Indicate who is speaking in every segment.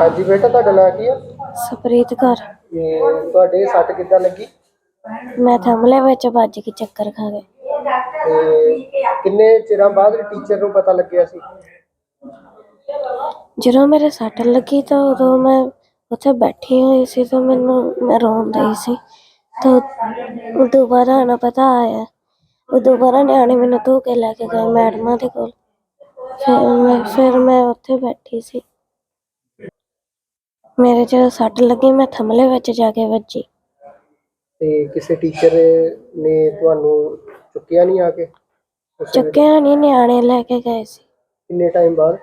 Speaker 1: ਹਾਂਜੀ ਬੇਟਾ ਤੁਹਾਡਾ ਨਾਂ ਕੀ ਆ?
Speaker 2: ਸਪਰੀਤ ਕੌਰ।
Speaker 1: ਤੁਹਾਡੇ ਸੱਟ ਕਿੱਦਾਂ ਲੱਗੀ?
Speaker 2: ਮੈਂ ਥੰਮਲੇ ਵਿੱਚ ਵੱਜ ਕੇ ਚੱਕਰ ਖਾ ਗਏ
Speaker 1: ਤੇ ਕਿੰਨੇ ਚਿਰਾਂ ਬਾਅਦ ਟੀਚਰ ਨੂੰ ਪਤਾ ਲੱਗਿਆ ਸੀ?
Speaker 2: ਜਦੋਂ ਮੇਰੇ ਸੱਟ ਲੱਗੀ ਤਾਂ ਉਦੋਂ ਮੈਂ ਉੱਥੇ ਬੈਠੀ ਹੋਈ ਸੀ ਤਾਂ ਮੈਨੂੰ ਮੈਂ ਰੋਣ ਰਹੀ ਸੀ। ਤਾਂ ਉਹ ਦੁਬਾਰਾ ਨਾ ਪਤਾ ਆਇਆ। ਉਹ ਦੁਬਾਰਾ ਨਿਆਣੇ ਮੈਨੂੰ ਧੋ ਕੇ ਲੈ ਕੇ ਗਏ ਮੈਡਮਾਂ ਦੇ ਕੋਲ। ਫਿਰ ਮੈਂ ਫਿਰ ਮੈਂ ਉੱਥੇ ਬੈਠੀ ਸੀ। ਮੇਰੇ ਜਦੋਂ ਸੱਟ ਲੱਗੀ ਮੈਂ ਥੰਮਲੇ ਵਿੱਚ ਜਾ ਕੇ ਵੱਜੀ।
Speaker 1: ਤੇ ਕਿਸੇ ਟੀਚਰ ਨੇ ਤੁਹਾਨੂੰ ਚੁੱਕਿਆ ਨਹੀਂ ਆ ਕੇ? ਉਸ ਵੇਲੇ?
Speaker 2: ਚੱਕਿਆ ਨਹੀਂ ਨਿਆਣੇ ਲੈ ਕੇ ਗਏ ਸੀ।
Speaker 1: ਕਿੰਨੇ ਟਾਈਮ ਬਾਅਦ?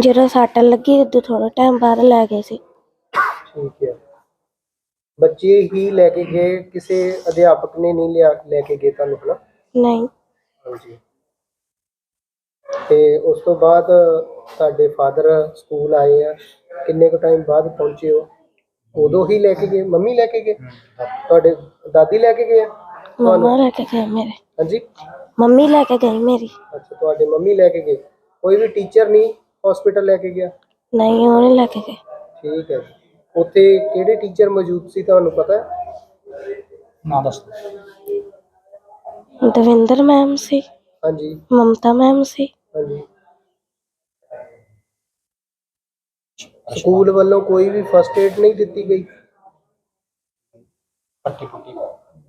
Speaker 2: ਜਦੋਂ ਸੱਟ ਲੱਗੀ ਉਦੋਂ ਥੋੜਾ ਟਾਈਮ ਬਾਅਦ ਲੈ ਗਏ ਸੀ।
Speaker 1: ਠੀਕ ਹੈ। ਬੱਚੇ ਹੀ ਲੈ ਕੇ ਗਏ ਕਿਸੇ ਅਧਿਆਪਕ ਨੇ ਨਹੀਂ ਲਿਆ ਲੈ ਕੇ ਗਏ ਤੁਹਾਨੂੰ ਹਨਾ?
Speaker 2: ਨਹੀਂ।
Speaker 1: ਹਾਂਜੀ। ਤੇ ਉਸ ਤੋਂ ਬਾਅਦ ਤੁਹਾਡੇ ਫਾਦਰ ਸਕੂਲ ਆਏ ਆ। ਕਿੰਨੇ ਕੁ ਟਾਈਮ ਬਾਅਦ ਪਹੁੰਚੇ ਹੋ ਉਦੋਂ ਹੀ ਲੈ ਕੇ ਗਏ? ਮੰਮੀ ਲੈ ਕੇ ਗਏ? ਤੁਹਾਡੇ ਦਾਦੀ ਲੈ ਕੇ ਗਏ ਆ?
Speaker 2: ਮੰਮਾ ਲੈ ਕੇ ਗਏ ਮੇਰੇ।
Speaker 1: ਹਾਂਜੀ?
Speaker 2: ਮੰਮੀ ਲੈ ਕੇ ਗਈ ਮੇਰੀ।
Speaker 1: ਅੱਛਾ ਤੁਹਾਡੇ ਮੰਮੀ ਲੈ ਕੇ ਗਏ। ਕੋਈ ਵੀ ਟੀਚਰ ਨਹੀਂ ਹਸਪੀਟਲ ਲੈ ਕੇ ਗਿਆ?
Speaker 2: ਨਹੀਂ ਉਹ ਨਹੀਂ ਲੈ ਕੇ ਗਏ।
Speaker 1: ਠੀਕ ਹੈ ਜੀ। ਉੱਥੇ ਕਿਹੜੇ ਟੀਚਰ ਮੌਜੂਦ ਸੀ ਤੁਹਾਨੂੰ ਪਤਾ? ਹੈ ਨਾ ਦੱਸ
Speaker 2: ਦਵਿੰਦਰ ਮੈਮ ਸੀ।
Speaker 1: ਹਾਂਜੀ।
Speaker 2: ਮਮਤਾ ਮੈਮ ਸੀ।
Speaker 1: ਹਾਂਜੀ। ਸਕੂਲ ਵੱਲੋਂ ਕੋਈ ਵੀ ਫਸਟ ਏਡ ਨਹੀਂ ਦਿੱਤੀ ਗਈ।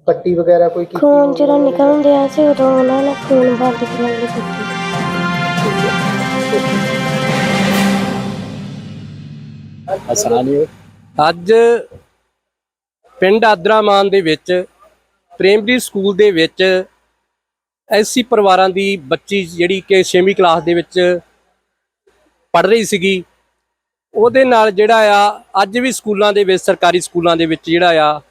Speaker 1: ਪੱਟੀ ਵਗੈਰਾ ਕੋਈ ਕੀਤੀ
Speaker 2: ਖੂਨ ਜਦੋਂ ਨਿਕਲ ਰਿਹਾ ਸੀ ਉਦੋਂ ਉਹਨਾਂ ਨੇ ਖੂਨ ਬੰਦ ਕਰਨ ਲਈ ਕੀਤੀ
Speaker 3: ਅੱਜ ਪਿੰਡ ਆਦਰਾਮਾਨ ਦੇ ਵਿੱਚ ਪ੍ਰਾਇਮਰੀ ਸਕੂਲ ਦੇ ਵਿੱਚ ਐਸੀ ਪਰਿਵਾਰਾਂ ਦੀ ਬੱਚੀ ਜਿਹੜੀ ਕਿ 6ਵੀਂ ਕਲਾਸ ਦੇ ਵਿੱਚ ਪੜ ਰਹੀ ਸੀਗੀ, ਉਹਦੇ ਨਾਲ ਜਿਹੜਾ ਆ, ਅੱਜ ਵੀ ਸਕੂਲਾਂ ਦੇ ਵਿੱਚ, ਸਰਕਾਰੀ ਸਕੂਲਾਂ ਦੇ ਵਿੱਚ ਜਿਹੜਾ ਆ,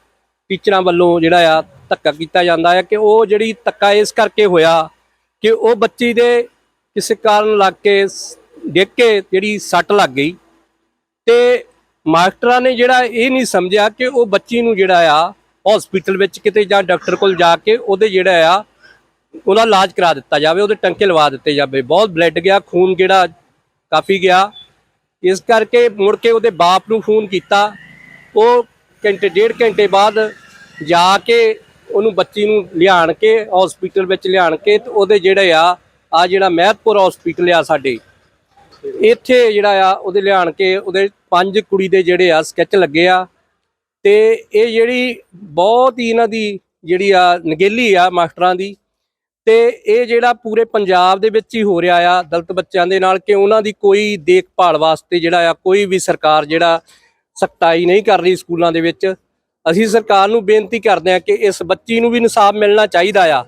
Speaker 3: ਟੀਚਰਾਂ ਵੱਲੋਂ ਜਿਹੜਾ ਆ ਧੱਕਾ ਕੀਤਾ ਜਾਂਦਾ ਹੈ ਕਿ ਉਹ ਜਿਹੜੀ ਧੱਕਾ ਇਸ ਕਰਕੇ ਹੋਇਆ ਕਿ ਉਹ ਬੱਚੀ ਦੇ ਕਿਸੇ ਕਾਰਨ ਲੱਗ ਕੇ ਡਿੱਗ ਕੇ ਜਿਹੜੀ ਸੱਟ ਲੱਗ ਗਈ ਤੇ ਮਾਸਟਰਾਂ ਨੇ ਜਿਹੜਾ ਇਹ ਨਹੀਂ ਸਮਝਿਆ ਕਿ ਉਹ ਬੱਚੀ ਨੂੰ ਜਿਹੜਾ ਆ ਹਸਪੀਟਲ ਵਿੱਚ ਕਿਤੇ ਜਾਂ ਡਾਕਟਰ ਕੋਲ ਜਾ ਕੇ ਉਹਦੇ ਜਿਹੜਾ ਆ ਉਹਦਾ ਇਲਾਜ ਕਰਾ ਦਿੱਤਾ ਜਾਵੇ, ਉਹਦੇ ਟੰਕੇ ਲਵਾ ਦਿੱਤੇ ਜਾਵੇ। ਬਹੁਤ ਬਲੱਡ ਗਿਆ, ਖੂਨ ਜਿਹੜਾ ਕਾਫੀ ਗਿਆ। ਇਸ ਕਰਕੇ ਮੁੜ ਕੇ ਉਹਦੇ ਬਾਪ ਨੂੰ ਫੋਨ ਕੀਤਾ। ਉਹ ਘੰਟੇ, ਡੇਢ ਘੰਟੇ ਬਾਅਦ ਜਾ ਕੇ ਉਹਨੂੰ ਬੱਚੀ ਨੂੰ ਲਿਆਣ ਕੇ ਹਸਪੀਟਲ ਵਿੱਚ ਲਿਆਣ ਕੇ ਤੇ ਉਹਦੇ ਜਿਹੜੇ ਆ ਆ ਜਿਹੜਾ ਮਹਿਤਪੁਰ ਹਸਪੀਟਲ ਆ ਸਾਡੇ, ਇੱਥੇ ਜਿਹੜਾ ਆ, ਉਹਦੇ ਲਿਆਣ ਕੇ ਉਹਦੇ ਪੰਜ ਕੁੜੀ ਦੇ ਜਿਹੜੇ ਆ ਸਕੈਚ ਲੱਗੇ ਆ। ਤੇ ਇਹ ਜਿਹੜੀ ਬਹੁਤ ਹੀ ਇਹਨਾਂ ਦੀ ਜਿਹੜੀ ਆ, ਨਗੇਲੀ ਆ ਮਾਸਟਰਾਂ ਦੀ ਤੇ ਇਹ ਜਿਹੜਾ ਪੂਰੇ ਪੰਜਾਬ ਦੇ ਵਿੱਚ ਹੀ ਹੋ ਰਿਹਾ ਆ, ਦਲਤ ਬੱਚਿਆਂ ਦੇ ਨਾਲ ਕਿ ਉਹਨਾਂ ਦੀ ਕੋਈ ਦੇਖਭਾਲ ਵਾਸਤੇ ਜਿਹੜਾ ਆ, ਕੋਈ ਵੀ ਸਰਕਾਰ ਜਿਹੜਾ ਸਖਤਾਈ ਨਹੀਂ ਕਰ ਰਹੀ ਸਕੂਲਾਂ ਦੇ ਵਿੱਚ। ਅਸੀਂ ਸਰਕਾਰ ਨੂੰ ਬੇਨਤੀ ਕਰਦੇ ਆ ਕਿ ਇਸ ਬੱਚੀ ਨੂੰ ਵੀ ਇਨਸਾਫ ਮਿਲਣਾ ਚਾਹੀਦਾ ਆ।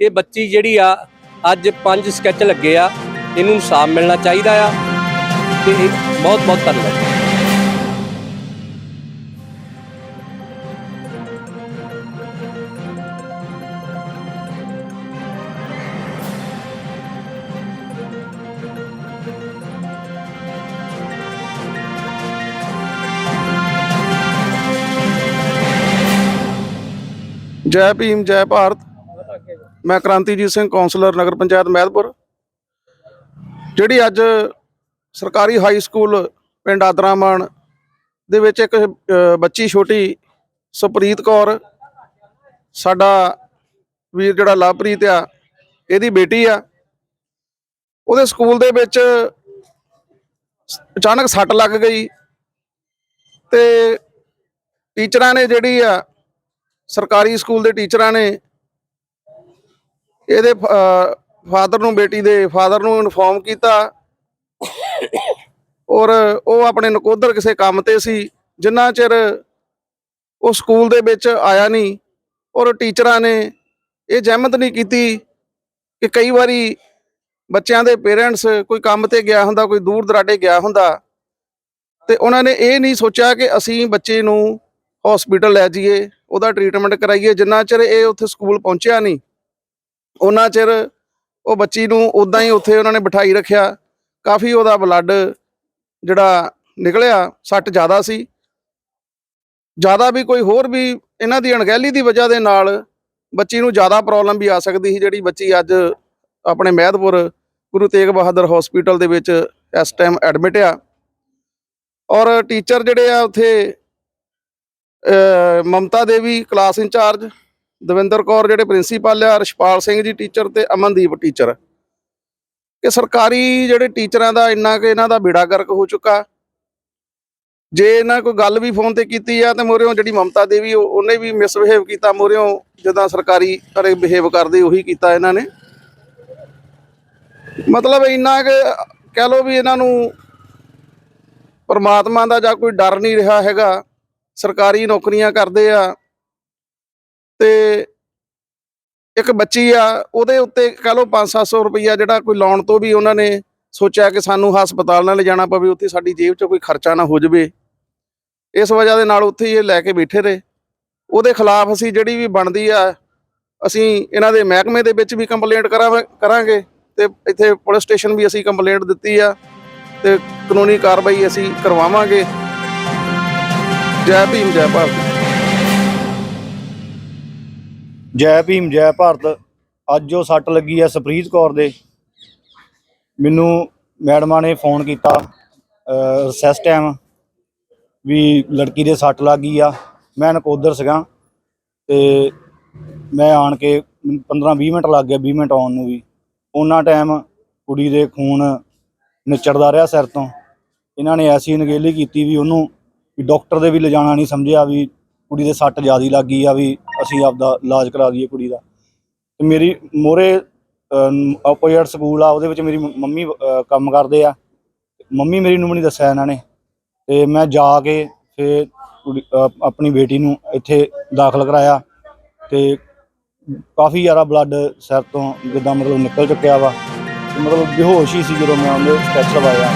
Speaker 3: ਇਹ ਬੱਚੀ ਜਿਹੜੀ ਆ, ਅੱਜ ਪੰਜ ਸਕੈਚ ਲੱਗੇ ਆ, ਇਹਨੂੰ ਇਨਸਾਫ ਮਿਲਣਾ ਚਾਹੀਦਾ ਆ। ਤੇ ਬਹੁਤ ਬਹੁਤ ਧੰਨਵਾਦ।
Speaker 4: ਜੈ ਭੀਮ, ਜੈ ਭਾਰਤ। ਮੈਂ ਕ੍ਰਾਂਤੀਜੀਤ ਸਿੰਘ ਕਾਉਂਸਲਰ ਨਗਰ ਪੰਚਾਇਤ ਮਹਿਦਪੁਰ ਜਿਹੜੀ ਅੱਜ ਸਰਕਾਰੀ ਹਾਈ ਸਕੂਲ ਪਿੰਡ ਆਦਰਾਮਾਨ ਦੇ ਵਿੱਚ ਇੱਕ ਬੱਚੀ ਛੋਟੀ ਸੁਪ੍ਰੀਤ ਕੌਰ, ਸਾਡਾ ਵੀਰ ਜਿਹੜਾ ਲਵਪ੍ਰੀਤ ਆ, ਇਹਦੀ ਬੇਟੀ ਆ। ਉਹਦੇ ਸਕੂਲ ਦੇ ਵਿੱਚ ਅਚਾਨਕ ਸੱਟ ਲੱਗ ਗਈ ਤੇ ਟੀਚਰਾਂ ਨੇ ਜਿਹੜੀ ਆ ਸਰਕਾਰੀ ਸਕੂਲ ਦੇ ਟੀਚਰਾਂ ਨੇ ਇਹਦੇ ਫਾਦਰ ਨੂੰ, ਬੇਟੀ ਦੇ ਫਾਦਰ ਨੂੰ ਇਨਫੋਰਮ ਕੀਤਾ ਔਰ ਉਹ ਆਪਣੇ ਨਕੋਦਰ ਕਿਸੇ ਕੰਮ ਤੇ ਸੀ, ਜਿੰਨਾ ਚਿਰ ਉਹ ਸਕੂਲ ਦੇ ਵਿੱਚ ਆਇਆ ਨਹੀਂ ਔਰ ਟੀਚਰਾਂ ਨੇ ਇਹ ਜ਼ਹਿਮਤ ਨਹੀਂ ਕੀਤੀ ਕਿ ਕਈ ਵਾਰੀ ਬੱਚਿਆਂ ਦੇ ਪੇਰੈਂਟਸ ਕੋਈ ਕੰਮ ਤੇ ਗਿਆ ਹੁੰਦਾ, ਕੋਈ ਦੂਰ ਦਰਾਡੇ ਗਿਆ ਹੁੰਦਾ ਤੇ ਉਹਨਾਂ ਨੇ ਇਹ ਨਹੀਂ ਸੋਚਿਆ ਕਿ ਅਸੀਂ ਬੱਚੇ ਨੂੰ ਹਸਪੀਟਲ ਲੈ ਜਾਈਏ। ਉਹਦਾ ਟ੍ਰੀਟਮੈਂਟ ਕਰਾਈਏ, ਜਿੰਨਾ ਚਿਰ ਇਹ ਉੱਥੇ ਸਕੂਲ ਪਹੁੰਚਿਆ ਨਹੀਂ ਉਹਨਾਂ ਚਿਰ ਉਹ ਬੱਚੀ ਨੂੰ ਉਦਾਂ ਹੀ ਉੱਥੇ ਉਹਨਾਂ ਨੇ ਬਿਠਾਈ ਰੱਖਿਆ, ਕਾਫੀ ਉਹਦਾ ਬਲੱਡ ਜਿਹੜਾ ਨਿਕਲਿਆ, ਸੱਟ ਜ਼ਿਆਦਾ ਸੀ। ਜ਼ਿਆਦਾ ਵੀ ਕੋਈ ਹੋਰ ਵੀ ਇਹਨਾਂ ਦੀ ਅਣਗਹਿਲੀ ਦੀ ਵਜ੍ਹਾ ਦੇ ਨਾਲ ਬੱਚੀ ਨੂੰ ਜ਼ਿਆਦਾ ਪ੍ਰੋਬਲਮ ਵੀ ਆ ਸਕਦੀ ਸੀ, ਜਿਹੜੀ ਬੱਚੀ ਅੱਜ ਆਪਣੇ ਮਹਿਦਪੁਰ ਗੁਰੂ ਤੇਗ ਬਹਾਦਰ ਹਸਪੀਟਲ ਦੇ ਵਿੱਚ ਇਸ ਟਾਈਮ ਐਡਮਿਟ ਆ। ਔਰ ਟੀਚਰ ਜਿਹੜੇ ਆ ਉੱਥੇ ਮਮਤਾ ਦੇਵੀ ਕਲਾਸ ਇੰਚਾਰਜ, ਦਵਿੰਦਰ ਕੌਰ ਜਿਹੜੇ ਪ੍ਰਿੰਸੀਪਲ ਆ ਰਸ਼ਪਾਲ ਸਿੰਘ ਜੀ ਟੀਚਰ ਤੇ ਅਮਨਦੀਪ ਟੀਚਰ ਕਿ ਸਰਕਾਰੀ ਜਿਹੜੇ ਟੀਚਰਾਂ ਦਾ ਇੰਨਾ ਕਿ ਇਹਨਾਂ ਦਾ ਬੇੜਾ ਗਰਕ ਹੋ ਚੁੱਕਾ। ਜੇ ਇਹਨਾਂ ਕੋਈ ਗੱਲ ਵੀ ਫੋਨ ਤੇ ਕੀਤੀ ਆ ਤੇ ਮੋਰਿਓ ਜਿਹੜੀ ਮਮਤਾ ਦੇਵੀ ਉਹਨੇ ਵੀ ਮਿਸਬਿਹੇਵ ਕੀਤਾ, ਮੋਰਿਓ ਜਿੱਦਾਂ ਸਰਕਾਰੀ ਘਰੇ ਬਿਹੇਵ ਕਰਦੇ ਉਹੀ ਕੀਤਾ ਇਹਨਾਂ ਨੇ। ਮਤਲਬ ਇੰਨਾ ਕਿ ਕਹਿ ਲਓ ਵੀ ਇਹਨਾਂ ਨੂੰ ਪਰਮਾਤਮਾ ਦਾ ਜਾਂ ਕੋਈ ਡਰ ਨਹੀਂ ਰਿਹਾ ਹੈਗਾ। ਸਰਕਾਰੀ ਨੌਕਰੀਆਂ ਕਰਦੇ ਆ ਤੇ ਇੱਕ ਬੱਚੀ ਆ, ਉਹਦੇ ਉੱਤੇ ਕਹ ਲਓ 5-700 ਰੁਪਈਆ ਜਿਹੜਾ ਕੋਈ ਲਾਉਣ ਤੋਂ ਵੀ ਉਹਨਾਂ ਨੇ ਸੋਚਿਆ ਕਿ ਸਾਨੂੰ ਹਸਪਤਾਲ ਨਾਲ ਲਿਜਾਣਾ ਪਵੇ, ਉੱਥੇ ਸਾਡੀ ਜੇਬ 'ਚ ਕੋਈ ਖਰਚਾ ਨਾ ਹੋ ਜਾਵੇ। ਇਸ ਵਜ੍ਹਾ ਦੇ ਨਾਲ ਉੱਥੇ ਇਹ ਲੈ ਕੇ ਬੈਠੇ ਰਹੇ। ਉਹਦੇ ਖਿਲਾਫ ਅਸੀਂ ਜਿਹੜੀ ਵੀ ਬਣਦੀ ਆ, ਅਸੀਂ ਇਹਨਾਂ ਦੇ ਮਹਿਕਮੇ ਦੇ ਵਿੱਚ ਵੀ ਕੰਪਲੇਂਟ ਕਰਾਂਗੇ ਤੇ ਇੱਥੇ ਪੁਲਿਸ ਸਟੇਸ਼ਨ ਵੀ ਅਸੀਂ ਕੰਪਲੇਂਟ ਦਿੱਤੀ ਆ ਤੇ ਕਾਨੂੰਨੀ ਕਾਰਵਾਈ ਅਸੀਂ ਕਰਵਾਵਾਂਗੇ। ਜੈ ਭੀਮ, ਜੈ ਭਾਰਤ।
Speaker 5: ਜੈ ਭੀਮ, ਜੈ ਭਾਰਤ। ਅੱਜ ਜੋ ਸੱਟ ਲੱਗੀ ਆ ਸਪ੍ਰੀਤ ਕੌਰ ਦੇ। ਮੈਨੂੰ ਮੈਡਮਾਂ ਨੇ ਫੋਨ ਕੀਤਾ ਰਿਸੈਸ ਟਾਈਮ ਵੀ ਲੜਕੀ ਦੇ ਸੱਟ ਲੱਗ ਗਈ ਆ। ਮੈਂ ਨਕੋਦਰ ਸੀਗਾ ਤੇ ਮੈਂ ਆਣ ਕੇ 15-20 ਮਿੰਟ ਲੱਗ ਗਿਆ 20 ਮਿੰਟ ਆਉਣ ਨੂੰ ਵੀ। ਉਹਨਾਂ ਟਾਈਮ ਕੁੜੀ ਦੇ ਖੂਨ ਨਿਚੜਦਾ ਰਿਹਾ ਸਿਰ ਤੋਂ। ਇਹਨਾਂ ਨੇ ਐਸੀ ਨਗੇਲੀ ਕੀਤੀ ਵੀ ਉਹਨੂੰ ਵੀ ਡਾਕਟਰ ਦੇ ਵੀ ਲਿਜਾਣਾ ਨਹੀਂ ਸਮਝਿਆ ਵੀ ਕੁੜੀ ਦੇ ਸੱਟ ਜ਼ਿਆਦੀ ਲੱਗ ਗਈ ਆ ਵੀ ਅਸੀਂ ਆਪਦਾ ਇਲਾਜ ਕਰਾ ਦਈਏ ਕੁੜੀ ਦਾ। ਤੇ ਮੇਰੀ ਮੋਰੇ ਆਪੋਜ਼ਿਟ ਸਕੂਲ ਆ ਉਹਦੇ ਵਿੱਚ ਮੇਰੀ ਮੰਮੀ ਅਹ, ਕੰਮ ਕਰਦੇ ਆ। ਮੰਮੀ ਮੇਰੀ ਨੂੰ ਵੀ ਨਹੀਂ ਦੱਸਿਆ ਇਹਨਾਂ ਨੇ। ਤੇ ਮੈਂ ਜਾ ਕੇ ਫੇ ਆਪਣੀ ਬੇਟੀ ਨੂੰ ਇੱਥੇ ਦਾਖਲ ਕਰਾਇਆ। ਤੇ ਕਾਫੀ ਜ਼ਿਆਦਾ ਬਲੱਡ ਸਿਰ ਤੋਂ ਜਿੱਦਾਂ ਮਤਲਬ ਨਿਕਲ ਚੁੱਕਿਆ ਵਾ। ਤੇ ਮਤਲਬ ਬੇਹੋਸ਼ ਹੀ ਸੀ ਜਦੋਂ ਮੈਂ ਉਹਦੇ ਸਟੈਚ ਲਵਾਇਆ